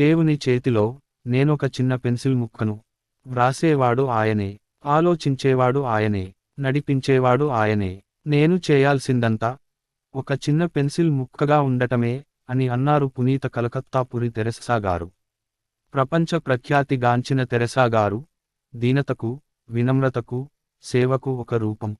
దేవుని చేతిలో నేనొక చిన్న పెన్సిల్ ముక్కను వ్రాసేవాడు ఆయనే ఆలోచించేవాడు ఆయనే నడిపించేవాడు ఆయనే. నేను చేయాల్సిందంతా ఒక చిన్న పెన్సిల్ ముక్కగా ఉండటమే అని అన్నారు పునీత కలకత్తాపురి తెరసా గారు. ప్రపంచ ప్రఖ్యాతిగాంచిన తెరసా గారు దీనతకు వినమ్రతకు సేవకు ఒక రూపం.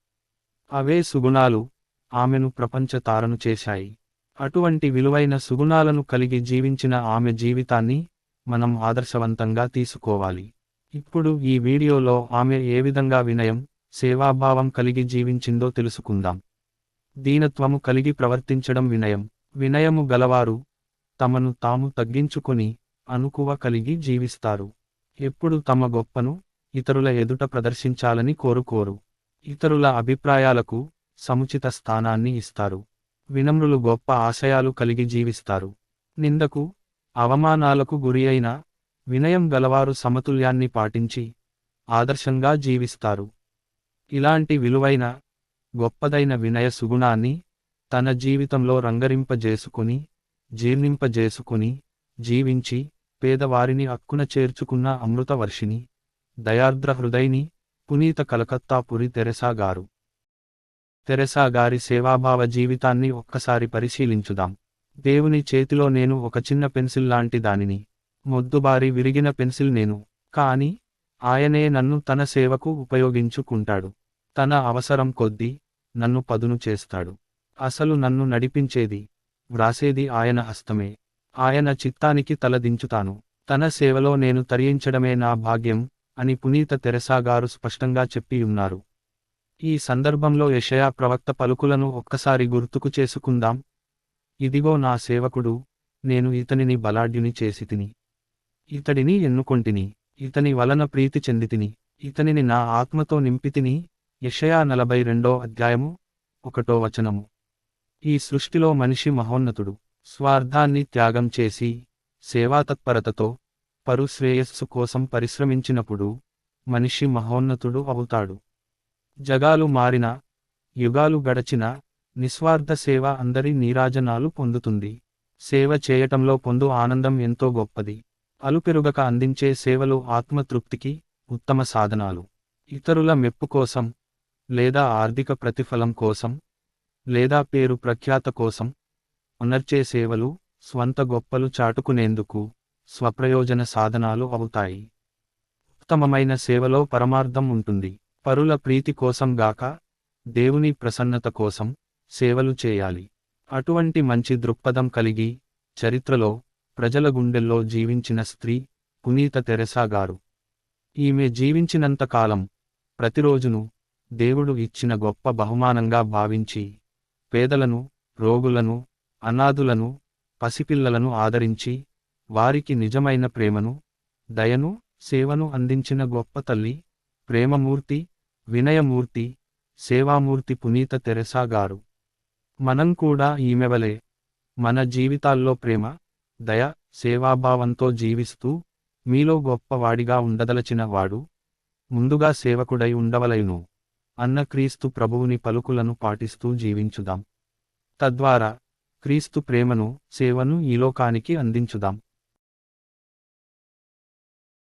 అవే సుగుణాలు ఆమెను ప్రపంచ తారను చేశాయి. అటువంటి విలువైన సుగుణాలను కలిగి జీవించిన ఆమె జీవితాన్ని మనం ఆదర్శవంతంగా తీసుకోవాలి. ఇప్పుడు ఈ వీడియోలో ఆమె ఏ విధంగా వినయం సేవాభావం కలిగి జీవించిందో తెలుసుకుందాం. దీనత్వము కలిగి ప్రవర్తించడం వినయం. వినయము గలవారు తమను తాము తగ్గించుకొని అనుకువ కలిగి జీవిస్తారు. ఎప్పుడు తమ గొప్పను ఇతరుల ఎదుట ప్రదర్శించాలని కోరుకోరు. ఇతరుల అభిప్రాయాలకు సముచిత స్థానాన్ని ఇస్తారు. వినమ్రులు గొప్ప ఆశయాలు కలిగి జీవిస్తారు. నిందకు అవమానాలకు గురి అయిన వినయం గలవారు సమతుల్యాన్ని పాటించి ఆదర్శంగా జీవిస్తారు. ఇలాంటి విలువైన గొప్పదైన వినయ సుగుణాన్ని తన జీవితంలో రంగరింపజేసుకుని జీర్ణింపజేసుకుని జీవించి పేదవారిని అక్కున చేర్చుకున్న అమృతవర్షిని దయార్ద్ర హృదయని పునీత కలకత్తాపురి తెరసాగారు తెరెసా గారి సేవాభావ జీవితాన్ని ఒక్కసారి పరిశీలించుదాం. దేవుని చేతిలో నేను ఒక చిన్న పెన్సిల్ లాంటి దానిని. మొద్దుబారి విరిగిన పెన్సిల్ నేను. కాని ఆయనే నన్ను తన సేవకు ఉపయోగించుకుంటాడు. తన అవసరం కొద్దీ నన్ను పదును చేస్తాడు. అసలు నన్ను నడిపించేది వ్రాసేది ఆయన హస్తమే. ఆయన చిత్తానికి తలదించుతాను. తన సేవలో నేను తరించడమే నా భాగ్యం అని పునీత తెరసాగారు స్పష్టంగా చెప్పి ఉన్నారు ఈ సందర్భంలో యషయా ప్రవక్త పలుకులను ఒక్కసారి గుర్తుకు చేసుకుందాం. ఇదిగో నా సేవకుడు నేను ఇతనిని బలాఢ్యుని చేసి తిని ఇతడిని ఎన్నుకొంటిని ఇతని వలన ప్రీతి చెందితిని ఇతనిని నా ఆత్మతో నింపితిని. యషయా నలభై రెండో అధ్యాయము ఒకటో వచనము. ఈ సృష్టిలో మనిషి మహోన్నతుడు స్వార్థాన్ని త్యాగం చేసి సేవాతత్పరతతో పరు శ్రేయస్సు కోసం పరిశ్రమించినప్పుడు మనిషి మహోన్నతుడు అవుతాడు. జగాలు మారిన యుగాలు గడచిన నిస్వార్థ సేవ అందరి నీరాజనాలు పొందుతుంది. సేవ చేయటంలో పొందు ఆనందం ఎంతో గొప్పది. అలుపెరుగక అందించే సేవలు ఆత్మతృప్తికి ఉత్తమ సాధనాలు. ఇతరుల మెప్పు కోసం లేదా ఆర్థిక ప్రతిఫలం కోసం లేదా పేరు ప్రఖ్యాత కోసం ఉనర్చే సేవలు స్వంత గొప్పలు చాటుకునేందుకు స్వప్రయోజన సాధనాలు అవుతాయి. ఉత్తమమైన సేవలో పరమార్థం ఉంటుంది. పరుల ప్రీతి కోసం గాక దేవుని ప్రసన్నత కోసం సేవలు చేయాలి. అటువంటి మంచి దృక్పథం కలిగి చరిత్రలో ప్రజల గుండెల్లో జీవించిన స్త్రీ పునీత తెరెసా గారు. ఈమె జీవించినంత కాలం ప్రతిరోజును దేవుడు ఇచ్చిన గొప్ప బహుమానంగా భావించి పేదలను రోగులను అనాథులను పసిపిల్లలను ఆదరించి వారికి నిజమైన ప్రేమను దయను సేవను అందించిన గొప్ప తల్లి ప్రేమమూర్తి వినయమూర్తి సేవామూర్తి పునీత తెరెసా గారు. మనం కూడా ఈమెవలే మన జీవితాల్లో ప్రేమ దయ సేవాభావంతో జీవిస్తూ మీలో గొప్పవాడిగా ఉండదలచిన వాడు ముందుగా సేవకుడై ఉండవలైను అన్న క్రీస్తు ప్రభువుని పలుకులను పాటిస్తూ జీవించుదాం. తద్వారా క్రీస్తు ప్రేమను సేవను ఈ లోకానికి అందించుదాం.